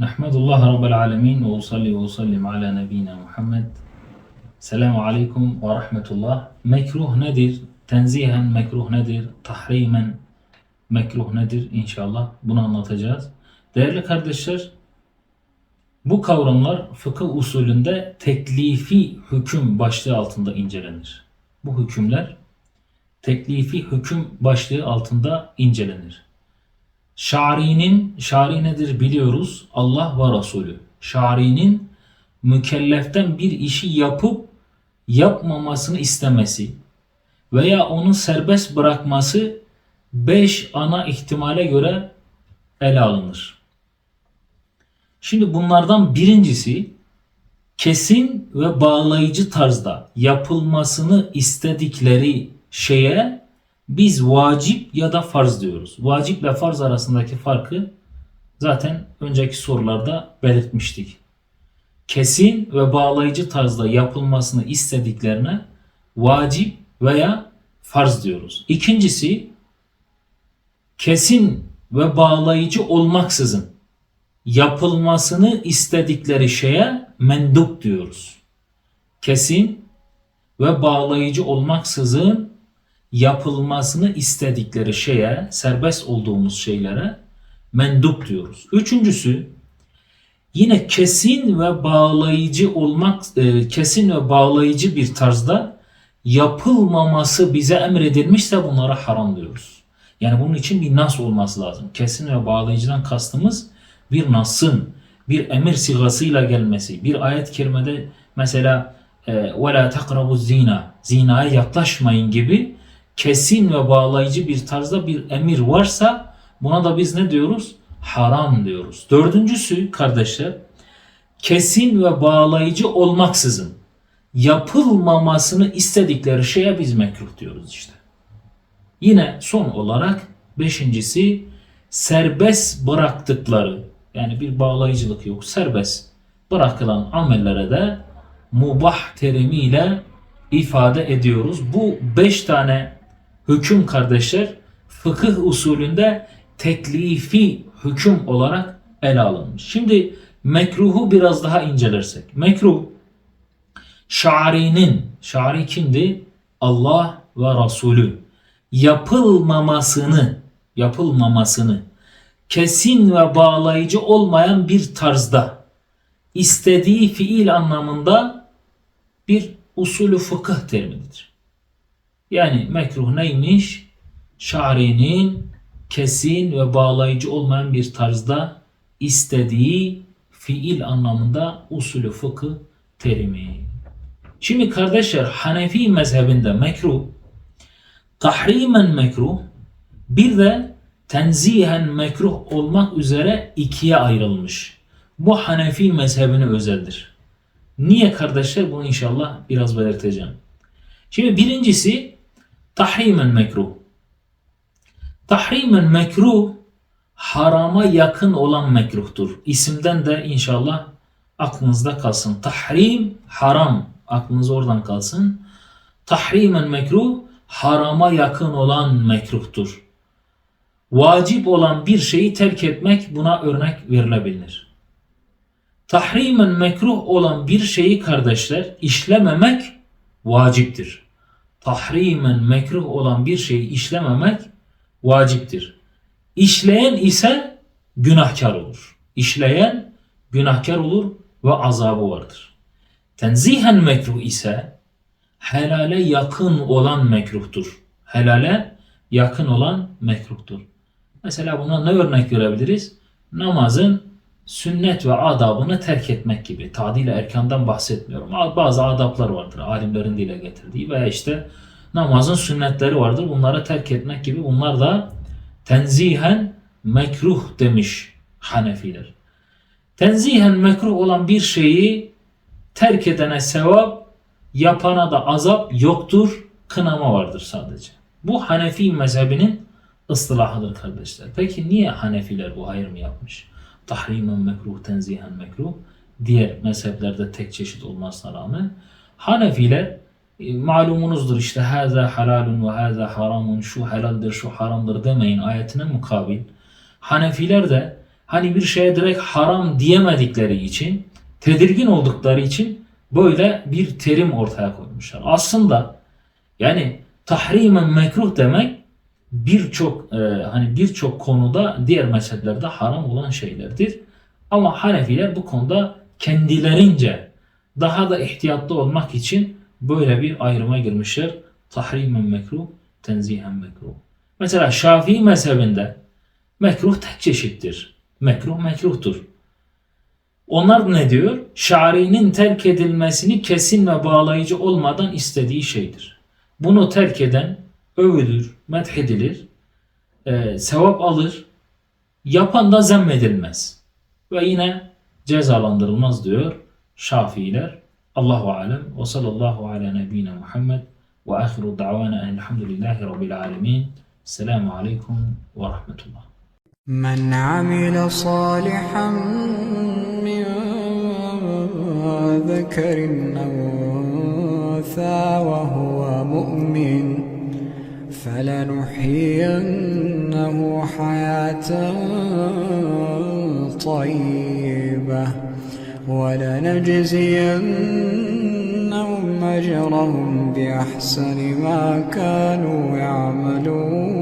Rabbel Alemin ve usalli ve usallim ala nebina Muhammed. Selamu aleyküm ve rahmetullah. Mekruh nedir? Tenzihen mekruh nedir? Tahrimen mekruh nedir? İnşallah bunu anlatacağız. Değerli kardeşler, bu kavramlar fıkıh usulünde teklifi hüküm başlığı altında incelenir. Bu hükümler teklifi hüküm başlığı altında incelenir. Şari'nin, şari nedir biliyoruz. Allah ve Resulü. Şari'nin mükelleften bir işi yapıp yapmamasını istemesi veya onu serbest bırakması beş ana ihtimale göre ele alınır. Şimdi bunlardan birincisi kesin ve bağlayıcı tarzda yapılmasını istedikleri şeye biz vacip ya da farz diyoruz. Vacip ile farz arasındaki farkı zaten önceki sorularda belirtmiştik. Kesin ve bağlayıcı tarzda yapılmasını istediklerine vacip veya farz diyoruz. İkincisi kesin ve bağlayıcı olmaksızın yapılmasını istedikleri şeye mendup diyoruz. Kesin ve bağlayıcı olmaksızın yapılmasını istedikleri şeye, serbest olduğumuz şeylere mendup diyoruz. Üçüncüsü yine kesin ve bağlayıcı olmak e, kesin ve bağlayıcı bir tarzda yapılmaması bize emredilmişse bunlara haram diyoruz. Yani bunun için bir nas olması lazım. Kesin ve bağlayıcıdan kastımız bir nasın, bir emir sigasıyla gelmesi. Bir ayet-i kerimede mesela وَلَا تَقْرَبُ zina Zinaya yaklaşmayın gibi kesin ve bağlayıcı bir tarzda bir emir varsa buna da biz ne diyoruz? Haram diyoruz. Dördüncüsü kardeşler kesin ve bağlayıcı olmaksızın yapılmamasını istedikleri şeye biz mekruh diyoruz işte. Yine son olarak beşincisi serbest bıraktıkları yani bir bağlayıcılık yok serbest bırakılan amellere de mubah terimiyle ifade ediyoruz. Bu beş tane hüküm kardeşler fıkıh usulünde teklifi hüküm olarak ele alınmış. Şimdi mekruhu biraz daha incelersek. Mekruh şarinin, şari kimdi? Allah ve Resulü yapılmamasını, yapılmamasını kesin ve bağlayıcı olmayan bir tarzda istediği fiil anlamında bir usulü fıkıh terimidir. Yani mekruh neymiş? Şari'nin kesin ve bağlayıcı olmayan bir tarzda istediği fiil anlamında usulü fıkıh terimi. Şimdi kardeşler Hanefi mezhebinde mekruh, tahrimen mekruh, bir de tenzihen mekruh olmak üzere ikiye ayrılmış. Bu Hanefi mezhebine özeldir. Niye kardeşler? Bunu inşallah biraz belirteceğim. Şimdi birincisi tahrimen mekruh. Tahrimen mekruh harama yakın olan mekruhtur. İsimden de inşallah aklınızda kalsın. Tahrim haram aklınız oradan kalsın. Tahrimen mekruh harama yakın olan mekruhtur. Vacip olan bir şeyi terk etmek buna örnek verilebilir. Tahrimen mekruh olan bir şeyi kardeşler işlememek vaciptir. Tahrimen mekruh olan bir şeyi işlememek vaciptir. İşleyen ise günahkar olur. İşleyen günahkar olur ve azabı vardır. Tenzihen mekruh ise helale yakın olan mekruhtur. Helale yakın olan mekruhtur. Mesela buna ne örnek verebiliriz? Namazın sünnet ve adabını terk etmek gibi. Tadil erkandan bahsetmiyorum. Bazı adaplar vardır alimlerin dile getirdiği veya işte namazın sünnetleri vardır. Bunları terk etmek gibi. Bunlar da tenzihen mekruh demiş Hanefiler. Tenzihen mekruh olan bir şeyi terk edene sevap, yapana da azap yoktur, kınama vardır sadece. Bu Hanefi mezhebinin ıstılahıdır kardeşler. Peki niye Hanefiler bu ayrım yapmış? Tahrimen mekruh, tenzihen mekruh. Diğer mezheplerde tek çeşit olmasına rağmen Hanefiler e, malumunuzdur işte haza halalun ve haza haramun şu helaldir şu haramdır demeyin ayetine mukabil. Hanefiler de hani bir şeye direkt haram diyemedikleri için, tedirgin oldukları için böyle bir terim ortaya koymuşlar. Aslında yani tahrimen mekruh demek birçok e, hani birçok konuda diğer mezheplerde haram olan şeylerdir. Ama Hanefiler bu konuda kendilerince daha da ihtiyatlı olmak için böyle bir ayrıma girmişler. Tahrimen mekruh, tenzihen mekruh. Mesela Şafii mezhebinde mekruh tek çeşittir. Mekruh mekruhtur. Onlar ne diyor? Şari'nin terk edilmesini kesin ve bağlayıcı olmadan istediği şeydir. Bunu terk eden övülür, methedilir, e, sevap alır, yapan da zemmedilmez. Ve yine cezalandırılmaz diyor Şafiiler. Allahu alem ve sallallahu ala nebine Muhammed ve ahiru da'vana elhamdülillahi rabbil alemin. Selamu aleyküm ve rahmetullah. من عمل صالحا من ذكر أو أنثى وهو مؤمن فلنحيينه حياة طيبة ولنجزينهم أجرهم بأحسن ما كانوا يعملون